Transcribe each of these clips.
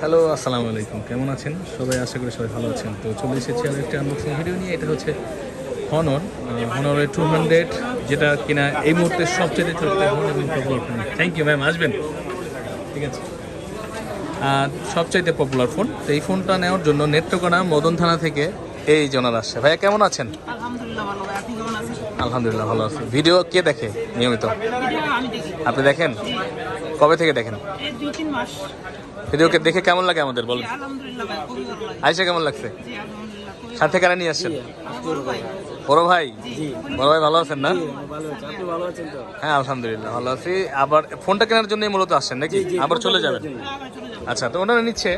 Hello আসসালামু আলাইকুম। কেমন আছেন? সবাই আশা করি সবাই ভালো আছেন। তো চলে এসেছি আমি একটা আনবক্সিং ভিডিও নিয়ে। এটা হচ্ছে হনর হনরের টু হান্ড্রেড যেটা কিনা এই মুহূর্তে সবচেয়ে চলতে হন এবং popular phone thank you ma'am আসবেন? ঠিক আছে। আর সবচাইতে পপুলার ফোন তো এই ফোনটা নেওয়ার জন্য নেত্রকোনা মদন থানা থেকে এই জনার আসছে। ভাইয়া কেমন আছেন? আলহামদুলিল্লাহ ভালো আছি। ভিডিও কে দেখে নিয়মিত? আপনি দেখেন? কবে থেকে দেখেন? এই দুই তিন মাস। ভিডিওকে দেখে কেমন লাগে আমাদের বলুন। আইসা কেমন লাগছে? জি আলহামদুলিল্লাহ খুবই সাথে কারা নিয়ে আসছেন? বড় ভাই। বড় ভাই? ভালো আছেন না? হ্যাঁ আলহামদুলিল্লাহ ভালো আছি। আবার ফোনটা কেনার জন্যই মূলত আসছেন নাকি? আবার চলে যাবেন? আবার চলে যাব আচ্ছা তো ওনারা নিচ্ছে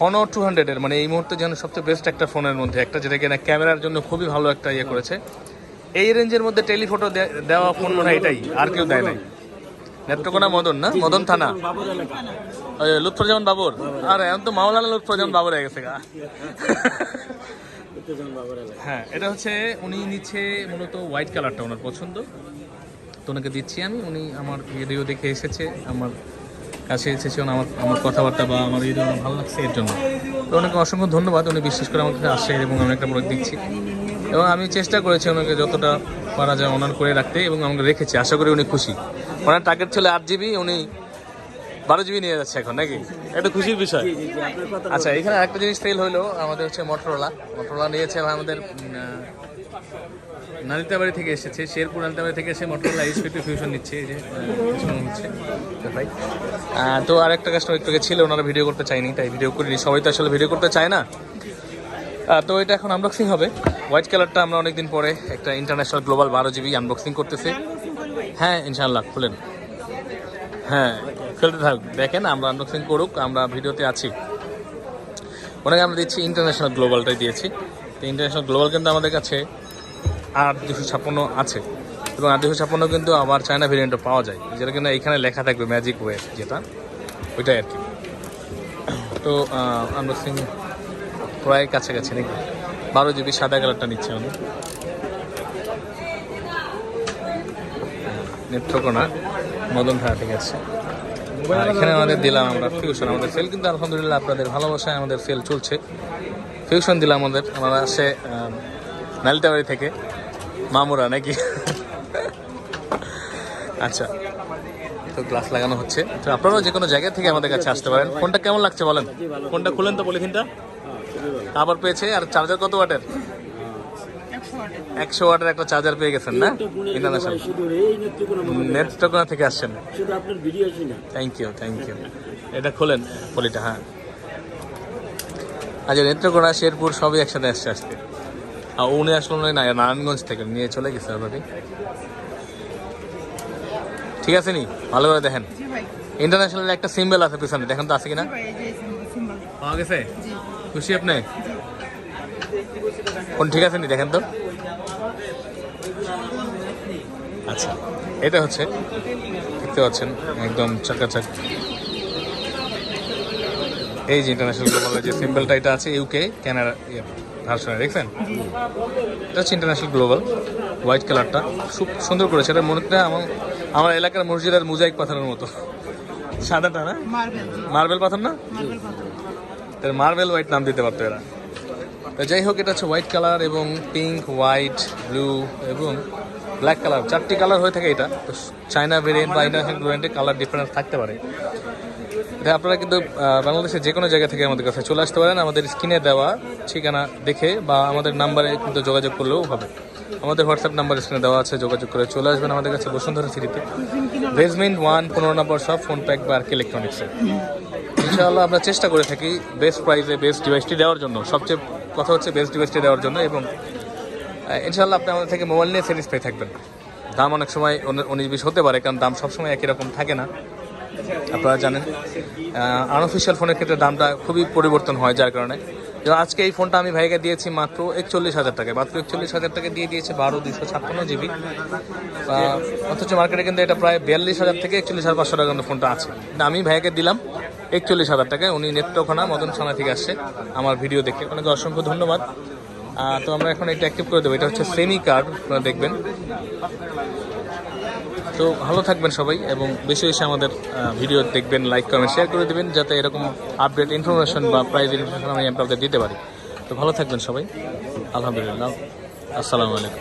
হনর টু হান্ড্রেডের মানে এই মুহূর্তে যেন সবচেয়ে বেস্ট একটা ফোনের মধ্যে একটা যেটা কিনা ক্যামেরার জন্য খুবই ভালো একটা ইয়ে করেছে। এই রেঞ্জের মধ্যে টেলিফটো দেওয়া ফোন মনে হয় এটাই আর কেউ দেয় নাই। নেত্রকোনা মদন না? মদন থানা? লুৎফরজামান বাবুর? আর এখন তো মাওলানা লুৎফরজামান বাবুর হয়ে গেছে গা। হ্যাঁ এটা হচ্ছে উনি নিচ্ছে মূলত হোয়াইট কালারটা ওনার পছন্দ। তো ওনাকে দিচ্ছি আমি উনি আমার ভিডিও দেখে এসেছে আমার কাছে এসেছে আমার আমার কথাবার্তা বা আমার ভিডিও আমার ভালো লাগছে এর জন্য। তো ওনাকে অসংখ্য ধন্যবাদ উনি বিশ্বাস করে আমার কাছে আসছে এবং আমি একটা প্রোডাক্ট দিচ্ছি। এবং আমি চেষ্টা করেছি ওনাকে যতটা পারা যায় ওনার করে রাখতে এবং আমাকে রেখেছি আশা করি উনি খুশি। ওনার টার্গেট ছিল আট জিবি উনি বারো জিবি নিয়ে যাচ্ছে এখন নাকি? এটা খুশির বিষয়। আচ্ছা এখানে একটা জিনিস ফেল হলো আমাদের হচ্ছে মোটরোলা মোটরোলা নিয়েছে আমাদের নালিতাবাড়ি থেকে এসেছে শেরপুর নালিতাবাড়ি থেকে এসে মোটরোলা এইচ ফিফটি ফিউশন নিচ্ছে এই যে হচ্ছে। ভাই তো আরেকটা কাস্টমার একটু ছিল ওনারা ভিডিও করতে চায়নি তাই ভিডিও করিনি। সবাই তো আসলে ভিডিও করতে চায় না। তো এটা এখন আনবক্সিং হবে। হোয়াইট কালারটা আমরা অনেকদিন পরে একটা ইন্টারন্যাশনাল গ্লোবাল বারো জিবি আনবক্সিং করতেছি। হ্যাঁ ইনশাল্লাহ খুলেন। হ্যাঁ খেলতে থাক। দেখেন, আমরা আনবক্সিং করুক, আমরা ভিডিওতে আছি। ওনাকে আমরা দিচ্ছি ইন্টারন্যাশনাল গ্লোবালটাই দিয়েছি। তো ইন্টারন্যাশনাল গ্লোবাল কিন্তু আমাদের কাছে আট দুশো ছাপ্পান্ন আছে। এবং আট দুশো ছাপ্পান্ন কিন্তু আবার চায়না ভেরিয়েন্টও পাওয়া যায়। যেটা কিনা এখানে লেখা থাকবে ম্যাজিক ওয়ে যেটা, ওইটাই আর কি। তো আনবক্সিং প্রায় কাছাকাছি নাকি? বারো জিবি সাদা কালারটা নিচ্ছে আমি। নেত্রকোনা মদন থানা থেকে আসছে আর এখানে আমাদের দিলাম আমরা ফিউশন আমাদের সেল কিন্তু আলহামদুলিল্লাহ আপনাদের ভালোবাসায় আমাদের সেল চলছে। ফিউশন দিলাম আমাদের আমরা আসে নালিতাবাড়ি থেকে। মামুরা নাকি? আচ্ছা তো গ্লাস লাগানো হচ্ছে। তো আপনারাও যে কোনো জায়গা থেকে আমাদের কাছে আসতে পারেন। ফোনটা কেমন লাগছে বলেন? ফোনটা খুলেন তো পলিথিনটা। আবার পেয়েছে আর চার্জার কত ওয়াটের একশো ওয়াটে একশো ওয়াটের একটা চার্জার পেয়ে গেছেন না? ইন্টারন্যাশনাল। নেত্রকোনা থেকে আসছেন। শুধু আপনার ভিডিও আসি না? থ্যাংক ইউ থ্যাংক ইউ এটা খোলেন পলিটা হ্যাঁ। আচ্ছা নেত্রকোনা শেরপুর সবই একসাথে আসছে আসতে আর উনি আসলো না নারায়ণগঞ্জ থেকে নিয়ে চলে গেছে অলরেডি ঠিক আছে নি? ভালো করে দেখেন। ইন্টারন্যাশনাল একটা সিম্বল আছে পিছনে দেখেন তো আছে কিনা? পাওয়া গেছে? খুশি আপনি? কোন ঠিক আছে নি? দেখেন তো। আচ্ছা এটা হচ্ছে দেখতে পাচ্ছেন একদম চাকাচাক। এই যে ইন্টারন্যাশনাল গ্লোবালের যে সিম্বলটা এটা আছে ইউকে ক্যানাডা ভার্সনে দেখছেন? এটা হচ্ছে ইন্টারন্যাশনাল গ্লোবাল হোয়াইট কালারটা খুব সুন্দর করেছে এটা মনে হয় আমার আমার এলাকার মসজিদের মুজাইক পাথরের মতো। সাদাটা না? মার্বেল পাথর না? মার্বেল তার মার্বেল হোয়াইট নাম দিতে পারতো এরা। যাই হোক, এটা হচ্ছে হোয়াইট কালার এবং পিঙ্ক হোয়াইট ব্লু এবং ব্ল্যাক কালার চারটি কালার হয়ে থাকে এটা। তো চায়না ভেরিয়েন্ট বা ইন্টারন্যাশনাল ভেরিয়েন্টের কালার ডিফারেন্স থাকতে পারে। এটা আপনারা কিন্তু বাংলাদেশের যে কোনো জায়গা থেকে আমাদের কাছে চলে আসতে পারেন। আমাদের স্ক্রিনে দেওয়া ঠিকানা দেখে বা আমাদের নাম্বারে কিন্তু যোগাযোগ করলেও হবে। আমাদের হোয়াটসঅ্যাপ নাম্বার স্ক্রিনে দেওয়া আছে, যোগাযোগ করে চলে আসবেন আমাদের কাছে বসুন্ধরা সিটিতে। বেসমেন্ট ওয়ান পনেরো নম্বর সব ফোন প্যাক বা আর কি ইলেকট্রনিক্সের ইনশাআল্লাহ আমরা চেষ্টা করে থাকি বেস্ট প্রাইসে বেস্ট ডিভাইসটি দেওয়ার জন্য। সবচেয়ে কথা হচ্ছে বেস্ট ডিভাইসটি দেওয়ার জন্য এবং ইনশাল্লাহ আপনি আমাদের থেকে মোবাইল নিয়ে স্যাটিসফাই থাকবেন। দাম অনেক সময় উনি- উনিশ বিশ হতে পারে, কারণ দাম সবসময় একই রকম থাকে না। আপনারা জানেন আনঅফিসিয়াল ফোনের ক্ষেত্রে দামটা খুবই পরিবর্তন হয়, যার কারণে আজকে এই ফোনটা আমি ভাইকে দিয়েছি মাত্র একচল্লিশ হাজার টাকায়। মাত্র একচল্লিশ হাজার টাকা দিয়ে দিয়েছে বারো দুশো ছাপ্পান্ন জিবি। অথচ মার্কেটে কিন্তু এটা প্রায় বিয়াল্লিশ হাজার থেকে একচল্লিশ হাজার পাঁচশো টাকা ফোনটা আছে। আমি ভাইকে দিলাম একচল্লিশ হাজার টাকায়। উনি নেত্রকোনা মদন থানা থেকে আসছে আমার ভিডিও দেখে। ওনাকে অসংখ্য ধন্যবাদ। তো আমরা এখন এটা অ্যাক্টিভ করে দেবো। এটা হচ্ছে সেমি কার্ড আপনারা দেখবেন। তো ভালো থাকবেন সবাই এবং বেশি বেশি আমাদের ভিডিও দেখবেন লাইক কমেন্ট শেয়ার করে দেবেন যাতে এরকম আপডেট ইনফরমেশন বা প্রাইজ ইনফরমেশন আমি আপনাদের দিতে পারি। তো ভালো থাকবেন সবাই। আলহামদুলিল্লাহ। আসসালামু আলাইকুম।